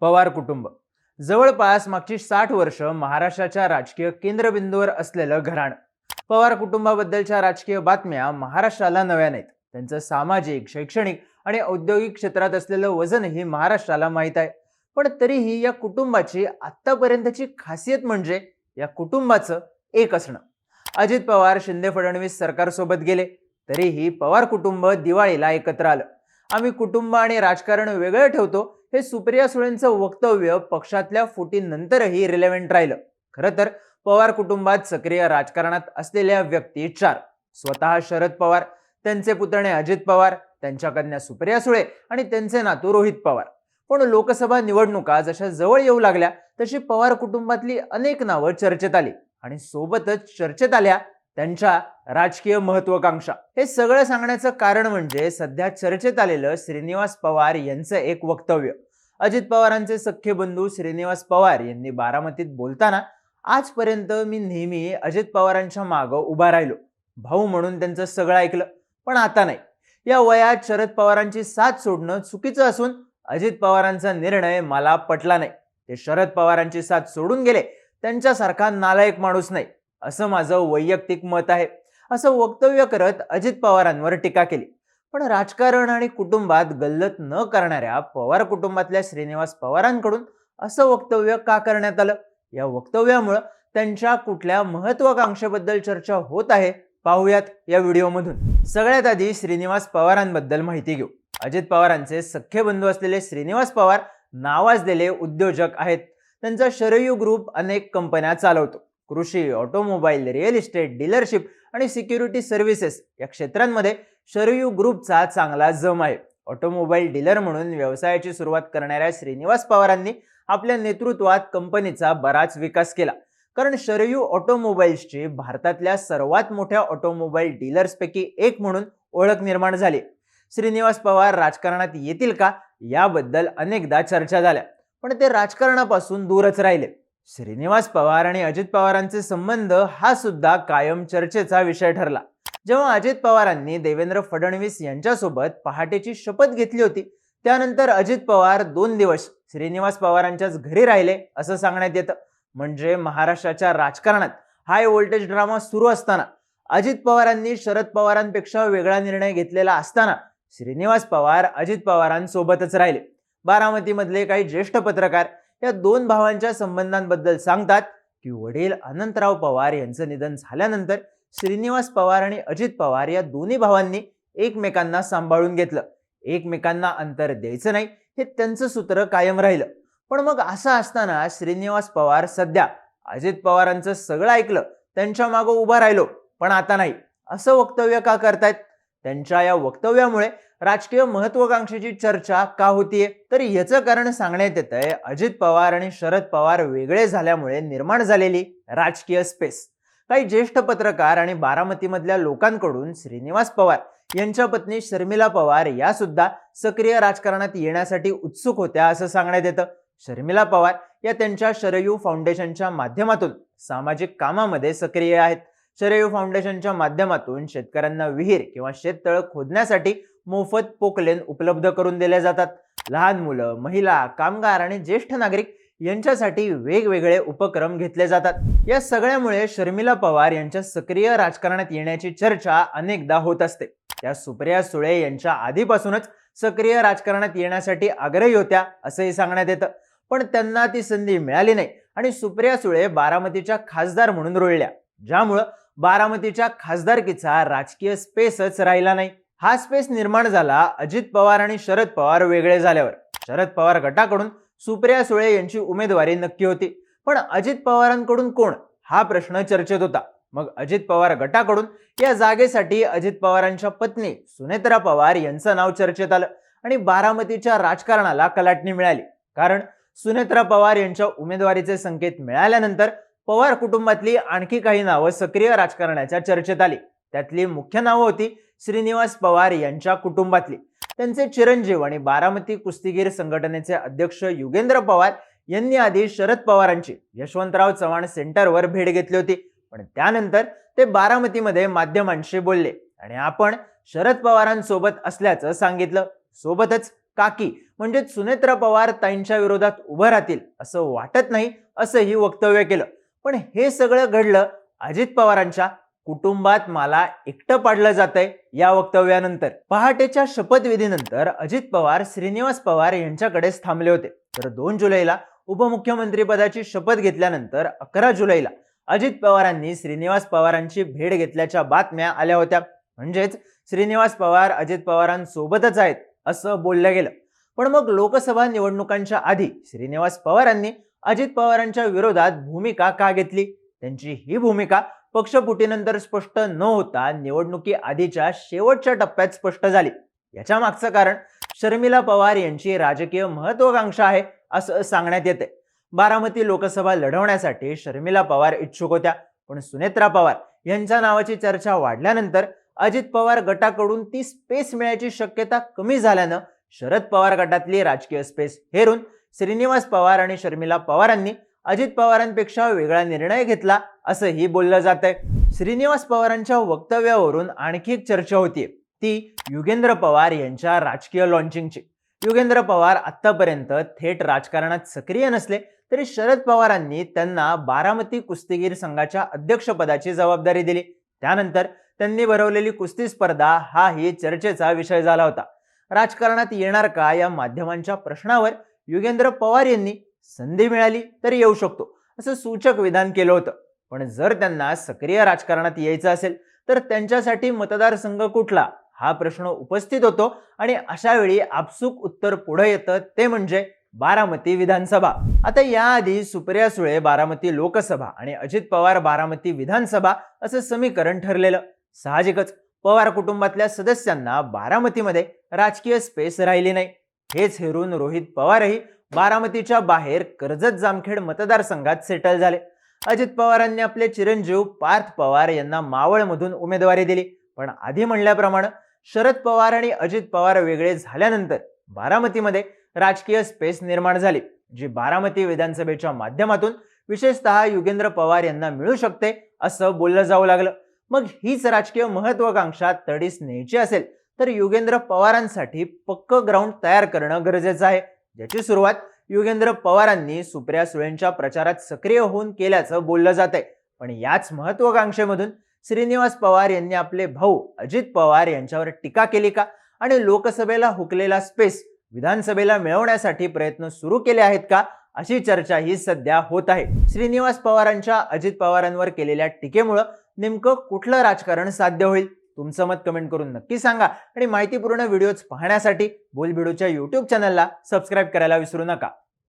पवार कुटुंब. जवळपास मागची साठ वर्ष महाराष्ट्राच्या राजकीय केंद्रबिंदूवर असलेलं घराणं. पवार कुटुंबाबद्दलच्या राजकीय बातम्या महाराष्ट्राला नव्या नाहीत. त्यांचं सामाजिक शैक्षणिक आणि औद्योगिक क्षेत्रात असलेलं वजनही महाराष्ट्राला माहीत आहे. पण तरीही या कुटुंबाची आत्तापर्यंतची खासियत म्हणजे या कुटुंबाचं एक असणं. अजित पवार शिंदे फडणवीस सरकारसोबत गेले तरीही पवार कुटुंब दिवाळीला एकत्र आलं. आम्ही कुटुंब आणि राजकारण वेगळं ठेवतो हे सुप्रिया सुळेंचं वक्तव्य पक्षातल्या फुटीनंतरही रिलेव्हंट राहिलं. खरं तर पवार कुटुंबात सक्रिय राजकारणात असलेल्या व्यक्ती चार. स्वतः शरद पवार त्यांचे पुतणे अजित पवार त्यांच्या कन्या सुप्रिया सुळे आणि त्यांचे नातू रोहित पवार. पण लोकसभा निवडणुका जशा जवळ येऊ लागल्या तशी पवार कुटुंबातली अनेक नावं चर्चेत आली. आणि सोबतच चर्चेत आल्या त्यांच्या राजकीय महत्वाकांक्षा. हे सगळं सांगण्याचं कारण म्हणजे सध्या चर्चेत आलेलं श्रीनिवास पवार यांचं एक वक्तव्य. अजित पवारांचे सख्खे बंधू श्रीनिवास पवार यांनी बारामतीत बोलताना आजपर्यंत मी नेहमी अजित पवारांच्या मागं उभा राहिलो. भाऊ म्हणून त्यांचं सगळं ऐकलं पण आता नाही. या वयात शरद पवारांची साथ सोडणं चुकीचं असून अजित पवारांचा निर्णय मला पटला नाही. ते शरद पवारांची साथ सोडून गेले त्यांच्यासारखा नालायक माणूस नाही असं माझं वैयक्तिक मत आहे. असं वक्तव्य करत अजित पवारांवर टीका केली. पण राजकारण आणि कुटुंबात गल्लत न करणाऱ्या पवार कुटुंबातल्या श्रीनिवास पवारांकडून असं वक्तव्य का करण्यात आलं? या वक्तव्यामुळं त्यांच्या कुठल्या महत्वाकांक्षेबद्दल चर्चा होत आहे पाहूयात या व्हिडिओमधून. सगळ्यात आधी श्रीनिवास पवारांबद्दल माहिती घेऊ. अजित पवारांचे सख्खे बंधू असलेले श्रीनिवास पवार नावाजलेले उद्योजक आहेत. त्यांचा शरयू ग्रुप अनेक कंपन्या चालवतो. कृषी ऑटोमोबाईल रिअल इस्टेट डीलरशिप आणि सिक्युरिटी सर्व्हिसेस या क्षेत्रांमध्ये शरयू ग्रुपचा चांगला जम आहे. ऑटोमोबाईल डीलर म्हणून व्यवसायाची सुरुवात करणाऱ्या श्रीनिवास पवारांनी आपल्या नेतृत्वात कंपनीचा बराच विकास केला. कारण शरयू ऑटोमोबाईल्सची भारतातल्या सर्वात मोठ्या ऑटोमोबाईल डीलर्सपैकी एक म्हणून ओळख निर्माण झाली. श्रीनिवास पवार राजकारणात येतील का? याबद्दल अनेकदा चर्चा झाल्या. पण ते राजकारणापासून दूरच राहिले. श्रीनिवास पवार आणि अजित पवारांचे संबंध हा सुद्धा कायम चर्चेचा विषय ठरला. जेव्हा अजित पवारांनी देवेंद्र फडणवीस यांच्यासोबत पहाटेची शपथ घेतली होती त्यानंतर अजित पवार दोन दिवस श्रीनिवास पवारांच्याच घरी राहिले असं सांगण्यात येतं. म्हणजे महाराष्ट्राच्या राजकारणात हाय व्होल्टेज ड्रामा सुरू असताना अजित पवारांनी शरद पवारांपेक्षा वेगळा निर्णय घेतलेला असताना श्रीनिवास पवार अजित पवारांसोबतच राहिले. बारामतीमधले काही ज्येष्ठ पत्रकार या दोन भावांच्या संबंधांबद्दल सांगतात की वडील अनंतराव पवार यांचं निधन झाल्यानंतर श्रीनिवास पवार आणि अजित पवार या दोन्ही भावांनी एकमेकांना सांभाळून घेतलं. एकमेकांना अंतर द्यायचं नाही हे त्यांचं सूत्र कायम राहिलं. पण मग असं असताना श्रीनिवास पवार सध्या अजित पवारांचं सगळं ऐकलं त्यांच्या मागं उभा राहिलो पण आता नाही. असं वक्तव्य का करतायत? त्यांच्या या वक्तव्यामुळे राजकीय महत्वाकांक्षेची चर्चा का होतीये? तर याचं कारण सांगण्यात येत आहे अजित पवार आणि शरद पवार वेगळे झाल्यामुळे निर्माण झालेली राजकीय स्पेस काही ज्येष्ठ पत्रकार आणि बारामतीमधल्या लोकांकडून श्रीनिवास पवार यांच्या पत्नी शर्मिला पवार या सुद्धा सक्रिय राजकारणात येण्यासाठी उत्सुक होत्या असं सांगण्यात येतं. शर्मिला पवार या त्यांच्या शरयू फाउंडेशनच्या माध्यमातून सामाजिक कामामध्ये सक्रिय आहेत. शरयू फाउंडेशनच्या माध्यमातून शेतकऱ्यांना विहीर किंवा शेततळ खोदण्यासाठी मोफत पोकलेन उपलब्ध करून दिले जातात. लहान मुलं महिला कामगार आणि ज्येष्ठ नागरिक यांच्यासाठी वेगवेगळे उपक्रम घेतले जातात. या सगळ्यामुळे शर्मिला पवार यांच्या सक्रिय राजकारणात येण्याची चर्चा अनेकदा होत असते. त्या सुप्रिया सुळे यांच्या आधीपासूनच सक्रिय राजकारणात येण्यासाठी आग्रही होत्या असंही सांगण्यात येतं. पण त्यांना ती संधी मिळाली नाही आणि सुप्रिया सुळे बारामतीच्या खासदार म्हणून रुळल्या. ज्यामुळं बारामतीच्या खासदारकीचा राजकीय स्पेसच राहिला नाही. हा स्पेस निर्माण झाला अजित पवार आणि शरद पवार वेगळे झाल्यावर. शरद पवार गटाकडून सुप्रिया सुळे यांची उमेदवारी नक्की होती. पण अजित पवारांकडून कोण? हा प्रश्न चर्चेत होता. मग अजित पवार गटाकडून या जागेसाठी अजित पवारांच्या पत्नी सुनेत्रा पवार यांचं नाव चर्चेत आलं आणि बारामतीच्या राजकारणाला कलाटणी मिळाली. कारण सुनेत्रा पवार यांच्या उमेदवारीचे संकेत मिळाल्यानंतर पवार कुटुंबातली आणखी काही नावं सक्रिय राजकारणाच्या चर्चेत आली. त्यातली मुख्य नावं होती श्रीनिवास पवार यांच्या कुटुंबातली. त्यांचे चिरंजीव आणि बारामती कुस्तीगीर संघटनेचे अध्यक्ष युगेंद्र पवार यांनी आधी शरद पवारांची यशवंतराव चव्हाण सेंटरवर भेट घेतली होती. पण त्यानंतर ते बारामतीमध्ये माध्यमांशी बोलले आणि आपण शरद पवारांसोबत असल्याचं सांगितलं. सोबतच काकी म्हणजे सुनेत्रा पवार ताईंच्या विरोधात उभं राहतील असं वाटत नाही असंही वक्तव्य केलं. पण हे सगळं घडलं अजित पवारांच्या कुटुंबात मला एकटं पाडलं जातंय या वक्तव्यानंतर. पहाटेच्या शपथविधीनंतर अजित पवार श्रीनिवास पवार यांच्याकडेच थांबले होते. तर दोन जुलैला उपमुख्यमंत्रीपदाची शपथ घेतल्यानंतर अकरा जुलैला अजित पवारांनी श्रीनिवास पवारांची भेट घेतल्याच्या बातम्या आल्या होत्या. म्हणजेच श्रीनिवास पवार अजित पवारांसोबतच आहेत असं बोललं गेलं. पण मग लोकसभा निवडणुकांच्या आधी श्रीनिवास पवारांनी अजित पवारांच्या विरोधात भूमिका का घेतली? त्यांची ही भूमिका पक्षफुटीनंतर स्पष्ट न होता निवडणुकी आधीच्या शेवटच्या टप्प्यात स्पष्ट झाली. याच्या मागचं कारण शर्मिला पवार यांची राजकीय महत्वाकांक्षा आहे असं सांगण्यात येते. बारामती लोकसभा लढवण्यासाठी शर्मिला पवार इच्छुक होत्या पण सुनेत्रा पवार यांच्या नावाची चर्चा वाढल्यानंतर अजित पवार गटाकडून ती स्पेस मिळायची शक्यता कमी झाल्यानं शरद पवार गटातली राजकीय स्पेस हेरून श्रीनिवास पवार आणि शर्मिला पवारांनी अजित पवारांपेक्षा वेगळा निर्णय घेतला असंही बोललं जात आहे श्रीनिवास पवारांच्या वक्तव्यावरून आणखी एक चर्चा होतीये. ती युगेंद्र पवार यांच्या राजकीय लॉन्चिंगची युगेंद्र पवार आत्तापर्यंत थेट राजकारणात सक्रिय नसले तरी शरद पवारांनी त्यांना बारामती कुस्तीगीर संघाच्या अध्यक्षपदाची जबाबदारी दिली. त्यानंतर त्यांनी भरवलेली कुस्ती स्पर्धा हाही चर्चेचा विषय झाला होता. राजकारणात येणार का या माध्यमांच्या प्रश्नावर युगेंद्र पवार यांनी संधी मिळाली तर येऊ शकतो असं सूचक विधान केलं होतं. पण जर त्यांना सक्रिय राजकारणात यायचं असेल तर त्यांच्यासाठी मतदारसंघ कुठला? हा प्रश्न उपस्थित होतो आणि अशा वेळी आपसूक उत्तर पुढे येतं ते म्हणजे बारामती विधानसभा. आता याआधी सुप्रिया सुळे बारामती लोकसभा आणि अजित पवार बारामती विधानसभा असं समीकरण ठरलेलं. साहजिकच पवार कुटुंबातल्या सदस्यांना बारामतीमध्ये राजकीय स्पेस राहिली नाही. हेच हेरून रोहित पवारही बारामतीच्या बाहेर कर्जत जामखेड मतदारसंघात सेटल झाले. अजित पवारांनी आपले चिरंजीव पार्थ पवार यांना मावळमधून उमेदवारी दिली. पण आधी म्हणल्याप्रमाणे शरद पवार आणि अजित पवार वेगळे झाल्यानंतर बारामतीमध्ये राजकीय स्पेस निर्माण झाली जी बारामती विधानसभेच्या माध्यमातून विशेषतः युगेंद्र पवार यांना मिळू शकते असं बोललं जाऊ लागलं. मग हीच राजकीय महत्वाकांक्षा तडीस न्यायची असेल तर युगेंद्र पवारांसाठी पक्क ग्राउंड तयार करणं गरजेचं आहे. ज्याची सुरुवात युगेंद्र पवारांनी सुप्रिया सुळेंच्या प्रचारात सक्रिय होऊन केल्याचं बोललं जात आहे. पण याच महत्वाकांक्षेमधून श्रीनिवास पवार यांनी आपले भाऊ अजित पवार यांच्यावर टीका केली का? आणि लोकसभेला हुकलेला स्पेस विधानसभेला मिळवण्यासाठी प्रयत्न सुरू केले आहेत का? अशी चर्चा ही सध्या होत आहे. श्रीनिवास पवारांच्या अजित पवारांवर केलेल्या टीकेमुळं नेमकं कुठलं राजकारण साध्य होईल? तुमचं मत कमेंट करून नक्की सांगा. आणि माहितीपूर्ण व्हिडिओज पाहण्यासाठी बोलबिडूच्या युट्यूब चॅनलला सबस्क्राईब करायला विसरू नका.